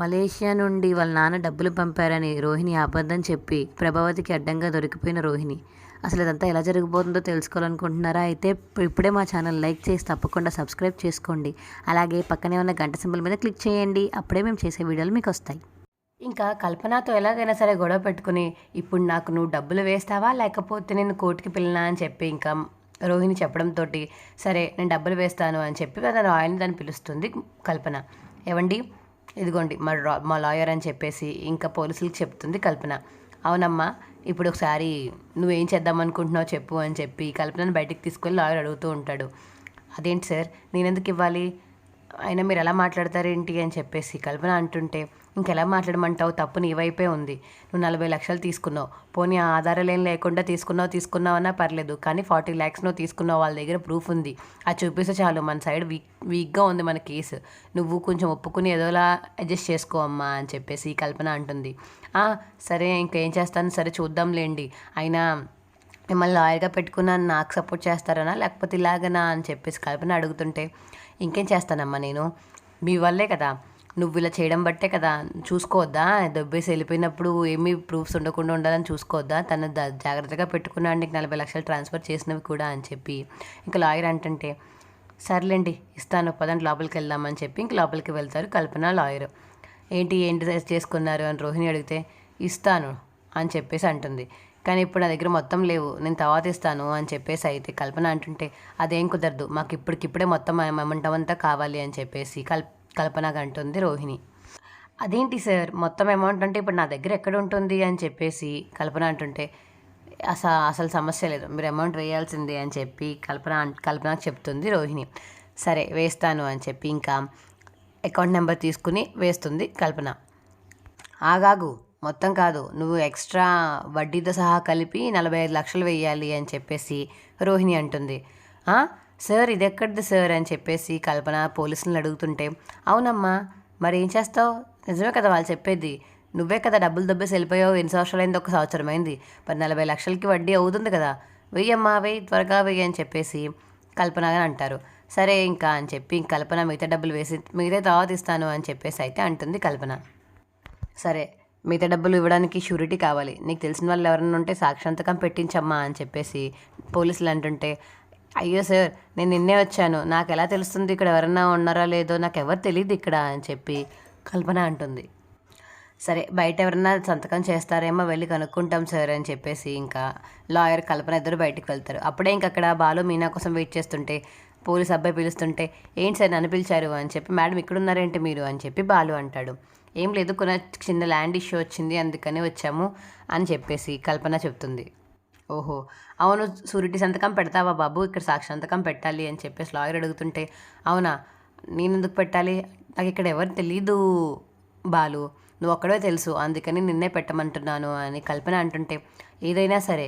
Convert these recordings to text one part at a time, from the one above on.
Malaysia నుండి వాళ్ళ నాన్న డబ్బులు పంపారని రోహిణి అబద్ధం చెప్పి ప్రభావతికి అడ్డంగా దొరికిపోయిన రోహిణి. అసలు ఇదంతా ఎలా జరిగిపోతుందో తెలుసుకోవాలనుకుంటున్నారా? అయితే ఇప్పుడే మా ఛానల్ లైక్ చేసి తప్పకుండా సబ్స్క్రైబ్ చేసుకోండి. అలాగే పక్కనే ఉన్న గంట సింబల్ మీద క్లిక్ చేయండి. అప్పుడే మేము చేసే వీడియోలు మీకు వస్తాయి. ఇంకా కల్పనతో ఎలాగైనా సరే గొడవ పెట్టుకుని ఇప్పుడు నాకు నువ్వు డబ్బులు వేస్తావా? లేకపోతే నేను కోర్టుకి పిల్లనా? అని చెప్పి ఇంకా రోహిణి చెప్పడంతో సరే నేను డబ్బులు వేస్తాను అని చెప్పి తన రాయల్ని దాన్ని పిలుస్తుంది కల్పన. ఏమండి ఇదిగోండి మా డ్రా మా లాయర్ అని చెప్పేసి ఇంకా పోలీసులకు చెప్తుంది కల్పన. అవునమ్మా ఇప్పుడు ఒకసారి నువ్వేం చేద్దాం అనుకుంటున్నావు చెప్పు అని చెప్పి కల్పనను బయటికి తీసుకెళ్ళి లాయర్ అడుగుతూ ఉంటాడు. అదేంటి సార్ నేను ఎందుకు ఇవ్వాలి? అయినా మీరు ఎలా మాట్లాడతారేంటి? అని చెప్పేసి కల్పన అంటుంటే ఇంకెలా మాట్లాడమంటావు? తప్పు నీ వైపే ఉంది. నువ్వు నలభై లక్షలు తీసుకున్నావు. పోనీ ఆ ఆధారాలు ఏం లేకుండా తీసుకున్నావు తీసుకున్నావన్నా పర్లేదు. కానీ ఫార్టీ ల్యాక్స్ నువ్వు తీసుకున్నావు వాళ్ళ దగ్గర ప్రూఫ్ ఉంది. అది చూపిస్తే చాలు. మన సైడ్ వీక్ వీక్గా ఉంది మన కేసు. నువ్వు కొంచెం ఒప్పుకుని ఏదోలా అడ్జస్ట్ చేసుకో అమ్మా అని చెప్పేసి కల్పన అంటుంది. సరే ఇంకేం చేస్తాను? సరే చూద్దాంలేండి. అయినా మిమ్మల్ని లాయర్గా పెట్టుకున్నాను నాకు సపోర్ట్ చేస్తారనా? లేకపోతే ఇలాగనా అని చెప్పేసి కల్పన అడుగుతుంటే ఇంకేం చేస్తానమ్మా నేను? మీ వల్లే కదా. నువ్వు ఇలా చేయడం బట్టే కదా చూసుకోవద్దా? దెబ్బేసి వెళ్ళిపోయినప్పుడు ఏమీ ప్రూఫ్స్ ఉండకుండా ఉండాలని చూసుకోవద్దా? తను ద- జాగ్రత్తగా పెట్టుకున్నా నీకు నలభై లక్షలు ట్రాన్స్ఫర్ చేసినవి కూడా అని చెప్పి. ఇంకా లాయర్ అంటుంటే సర్లేండి ఇస్తాను పదండి లోపలికి వెళ్దామని చెప్పి ఇంక లోపలికి వెళ్తారు కల్పన లాయర్. ఏంటి ఏంటి చేసుకున్నారు? అని రోహిణి అడిగితే ఇస్తాను అని చెప్పేసి అంటుంది. కానీ ఇప్పుడు నా దగ్గర మొత్తం లేవు నేను తర్వాత ఇస్తాను అని చెప్పేసి అయితే కల్పన అంటుంటే అదేం కుదరదు మాకు ఇప్పటికిప్పుడే మొత్తం అమౌంట్ అంతా కావాలి అని చెప్పేసి కల్ కల్పనగా అంటుంది రోహిణి. అదేంటి సార్? మొత్తం అమౌంట్ అంటే ఇప్పుడు నా దగ్గర ఎక్కడ ఉంటుంది? అని చెప్పేసి కల్పన అంటుంటే అసలు అసలు సమస్య లేదు. మీరు అమౌంట్ వేయాల్సిందే అని చెప్పి కల్పన కల్పన కల్పనకు చెప్తుంది రోహిణి. సరే వేస్తాను అని చెప్పి ఇంకా అకౌంట్ నెంబర్ తీసుకుని వేస్తుంది కల్పన. ఆగాగు మొత్తం కాదు. నువ్వు ఎక్స్ట్రా వడ్డీతో సహా కలిపి నలభై ఐదు లక్షలు వేయాలి అని చెప్పేసి రోహిణి అంటుంది. సార్ ఇది ఎక్కడిది సార్? అని చెప్పేసి కల్పన పోలీసులను అడుగుతుంటే అవునమ్మా మరి ఏం చేస్తావు? నిజమే కదా వాళ్ళు చెప్పేది. నువ్వే కదా డబ్బులు దెబ్బ వెళ్ళిపోయావు. ఎన్ని సంవత్సరాలు అయింది ఒక సంవత్సరం అయింది మరి నలభై లక్షలకి వడ్డీ అవుతుంది కదా. వెయ్యమ్మా వెయ్యి త్వరగా వెయ్యి అని చెప్పేసి కల్పన అని అంటారు. సరే ఇంకా అని చెప్పి ఇంక కల్పన మిగతా డబ్బులు వేసి మిగతా తర్వాత ఇస్తాను అని చెప్పేసి అయితే అంటుంది కల్పన. సరే మిగతా డబ్బులు ఇవ్వడానికి షూరిటీ కావాలి. నీకు తెలిసిన వాళ్ళు ఎవరైనా ఉంటే సాక్షాంతకం పెట్టించమ్మా అని చెప్పేసి పోలీసులు అంటుంటే అయ్యో సార్ నేను నిన్నే వచ్చాను. నాకు ఎలా తెలుస్తుంది ఇక్కడ ఎవరన్నా ఉన్నారో లేదో నాకు ఎవరు తెలియదు ఇక్కడ అని చెప్పి కల్పన అంటుంది. సరే బయట ఎవరన్నా సంతకం చేస్తారేమో వెళ్ళి కనుక్కుంటాం సార్ అని చెప్పేసి ఇంకా లాయర్ కల్పన ఇద్దరు బయటకు వెళ్తారు. అప్పుడే ఇంక అక్కడ బాలు మీనా కోసం వెయిట్ చేస్తుంటే పోలీస్ అబ్బాయి పిలుస్తుంటే ఏంటి సార్ నన్ను పిలిచారు? అని చెప్పి మేడం ఇక్కడ ఉన్నారేంటి మీరు? అని చెప్పి బాలు అంటాడు. ఏం లేదు కొన చిన్న ల్యాండ్ ఇష్యూ వచ్చింది అందుకని వచ్చాము అని చెప్పేసి కల్పన చెప్తుంది. ఓహో అవును సూరిటీ సంతకం పెడతావా బాబు? ఇక్కడ సాక్షి సంతకం పెట్టాలి అని చెప్పేసి లాయర్ అడుగుతుంటే అవునా? నేను ఎందుకు పెట్టాలి? నాకు ఇక్కడ ఎవరు తెలీదు బాలు. నువ్వు ఒక్కడే తెలుసు అందుకని నిన్నే పెట్టమంటున్నాను అని కల్పన అంటుంటే ఏదైనా సరే.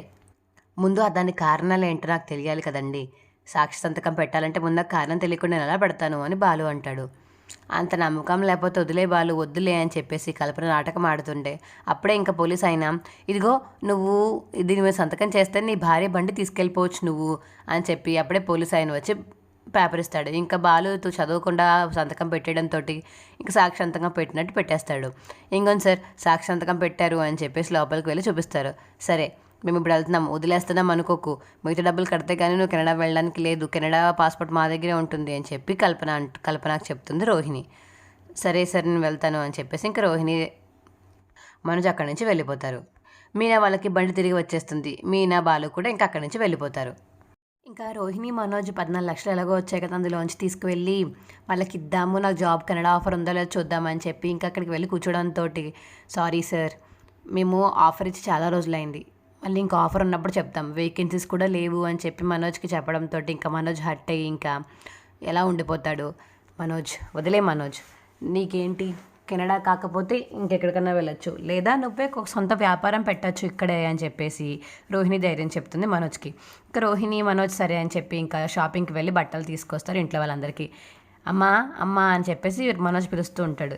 ముందు దాని కారణాలు ఏంటో నాకు తెలియాలి కదండి. సాక్షి సంతకం పెట్టాలంటే ముందు కారణం తెలియకుండా నేను ఎలా పెడతాను అని బాలు అంటాడు. అంత నమ్మకం లేకపోతే వదిలే బాలు వద్దులే అని చెప్పేసి కల్పన నాటకం ఆడుతుండే అప్పుడే ఇంకా పోలీస్ అయినా ఇదిగో నువ్వు దీని మీద సంతకం చేస్తే నీ భార్య బండి తీసుకెళ్ళిపోవచ్చు నువ్వు అని చెప్పి అప్పుడే పోలీస్ ఆయన వచ్చి పేపర్ ఇస్తాడు. ఇంకా బాలు తు చదవకుండా సంతకం పెట్టడంతో ఇంకా సాక్షి సంతకం పెట్టినట్టు పెట్టేస్తాడు. ఇంకొంది సార్ సాక్షి సంతకం పెట్టారు అని చెప్పేసి లోపలికి వెళ్ళి చూపిస్తారు. సరే మేము ఇప్పుడు వెళ్తున్నాం వదిలేస్తున్నాం అనుకోకు. మిగతా డబ్బులు కడితే కానీ నువ్వు కెనడా వెళ్ళడానికి లేదు. కెనడా పాస్పోర్ట్ మా దగ్గరే ఉంటుంది అని చెప్పి కల్పన అంట కల్పనకు చెప్తుంది రోహిణి. సరే సరే నేను వెళ్తాను అని చెప్పేసి ఇంకా రోహిణి మనోజ్ అక్కడి నుంచి వెళ్ళిపోతారు. మీనా వాళ్ళకి బండి తిరిగి వచ్చేస్తుంది. మీనా బాలు కూడా ఇంకా అక్కడి నుంచి వెళ్ళిపోతారు. ఇంకా రోహిణి మనోజ్ పద్నాలుగు లక్షలు ఎలాగో వచ్చాయి కదా అందులోంచి తీసుకువెళ్ళి వాళ్ళకి ఇద్దాము నాకు జాబ్ కెనడా ఆఫర్ ఉందో లేదో చూద్దామని చెప్పి ఇంకా అక్కడికి వెళ్ళి కూర్చోవడంతో సారీ సార్ మేము ఆఫర్ ఇచ్చి చాలా రోజులైంది. మళ్ళీ ఇంకా ఆఫర్ ఉన్నప్పుడు చెప్తాం. వేకెన్సీస్ కూడా లేవు అని చెప్పి మనోజ్కి చెప్పడంతో ఇంకా మనోజ్ హట్ అయ్యి ఇంకా ఎలా ఉండిపోతాడు? మనోజ్ వదిలే మనోజ్. నీకేంటి? కెనడా కాకపోతే ఇంకెక్కడికన్నా వెళ్ళొచ్చు. లేదా నువ్వే ఒక సొంత వ్యాపారం పెట్టచ్చు ఇక్కడే అని చెప్పేసి రోహిణి ధైర్యం చెప్తుంది మనోజ్కి. ఇంకా రోహిణి మనోజ్ సరే అని చెప్పి ఇంకా షాపింగ్కి వెళ్ళి బట్టలు తీసుకొస్తారు ఇంట్లో వాళ్ళందరికీ. అమ్మా అమ్మా అని చెప్పేసి మనోజ్ పిలుస్తూ ఉంటాడు.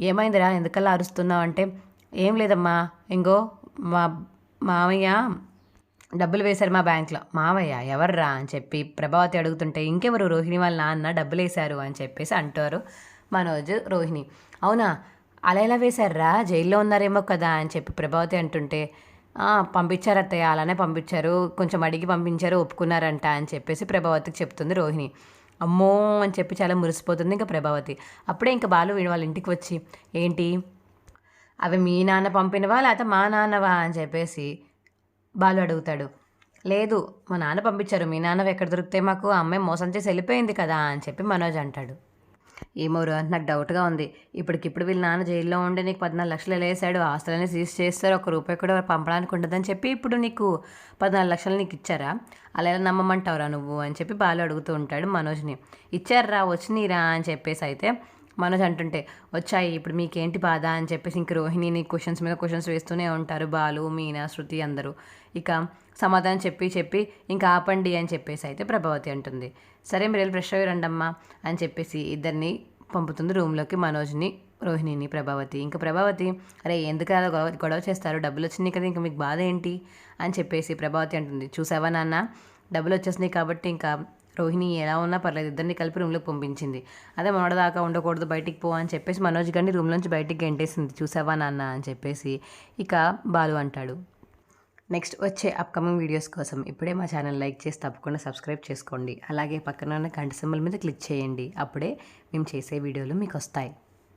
ఏమైందిరా? ఎందుకలా అరుస్తున్నావు? అంటే ఏం లేదమ్మా. ఇంగో మా మామయ్య డబ్బులు వేశారు మా బ్యాంక్లో. మావయ్య ఎవర్రా అని చెప్పి ప్రభావతి అడుగుతుంటే ఇంకెవరు రోహిణి వాళ్ళ నాన్న డబ్బులు వేశారు అని చెప్పేసి అంటారు మనోజ్ రోహిణి. అవునా? అలా ఎలా వేశారా? జైల్లో ఉన్నారేమో కదా అని చెప్పి ప్రభావతి అంటుంటే పంపించారు అత్తయ్య అలానే పంపించారు. కొంచెం అడిగి పంపించారు ఒప్పుకున్నారంట అని చెప్పేసి ప్రభావతికి చెప్తుంది రోహిణి. అమ్మో అని చెప్పి చాలా మురిసిపోతుంది ఇంకా ప్రభావతి. అప్పుడే ఇంకా బాలు వీడు వాళ్ళ ఇంటికి వచ్చి ఏంటి? అవి మీ నాన్న పంపినవా లేకపోతే మా నాన్నవా అని చెప్పేసి బాలు అడుగుతాడు. లేదు మా నాన్న పంపించారు. మీ నాన్నవి ఎక్కడ దొరికితే మాకు అమ్మాయి మోసం చేసి వెళ్ళిపోయింది కదా అని చెప్పి మనోజ్ అంటాడు. ఏమోరు నాకు డౌట్గా ఉంది. ఇప్పటికిప్పుడు వీళ్ళ నాన్న జైల్లో ఉండి నీకు పద్నాలుగు లక్షలు వేసాడు. ఆస్తులన్నీ సీజ్ చేస్తారు. ఒక రూపాయి కూడా పంపడానికి ఉండదని చెప్పి ఇప్పుడు నీకు పద్నాలుగు లక్షలు నీకు ఇచ్చారా? అలా ఎలా నమ్మమంటావురా నువ్వు అని చెప్పి బాలు అడుగుతూ ఉంటాడు మనోజ్ని. ఇచ్చారా వచ్చినీరా అని చెప్పేసి అయితే మనోజ్ అంటుంటే వచ్చాయి ఇప్పుడు మీకేంటి బాధ? అని చెప్పేసి ఇంక రోహిణిని క్వశ్చన్స్ మీద క్వశ్చన్స్ వేస్తూనే ఉంటారు బాలు మీనా శృతి అందరూ. ఇక సమాధానం చెప్పి చెప్పి ఇంకా ఆపండి అని చెప్పేసి అయితే ప్రభావతి అంటుంది. సరే మీరు వెళ్ళి ఫ్రెష్ అయ్యి రండమ్మా అని చెప్పేసి ఇద్దరిని పంపుతుంది రూమ్లోకి మనోజ్ని రోహిణిని ప్రభావతి. ఇంకా ప్రభావతి అరే ఎందుకు అలా గొడవ గొడవ చేస్తారు? డబ్బులు వచ్చినాయి కదా ఇంకా మీకు బాధ ఏంటి? అని చెప్పేసి ప్రభావతి అంటుంది. చూసావా నాన్న? డబ్బులు వచ్చేసినాయి కాబట్టి ఇంకా రోహిణి ఎలా ఉన్నా పర్లేదు ఇద్దరిని కలిపి రూమ్లోకి పంపించింది. అదే మొన్నటిదాకా ఉండకూడదు బయటికి పో అని చెప్పేసి మనోజ్ గారిని రూమ్లోంచి బయటికి గెంటేసింది. చూసావా నాన్న అని చెప్పేసి ఇక బాలు అంటాడు. నెక్స్ట్ వచ్చే అప్కమింగ్ వీడియోస్ కోసం ఇప్పుడే మా ఛానల్ లైక్ చేసి తప్పకుండా సబ్స్క్రైబ్ చేసుకోండి. అలాగే పక్కన ఉన్న గంట సింబల్ మీద క్లిక్ చేయండి. అప్పుడే మేము చేసే వీడియోలు మీకు వస్తాయి.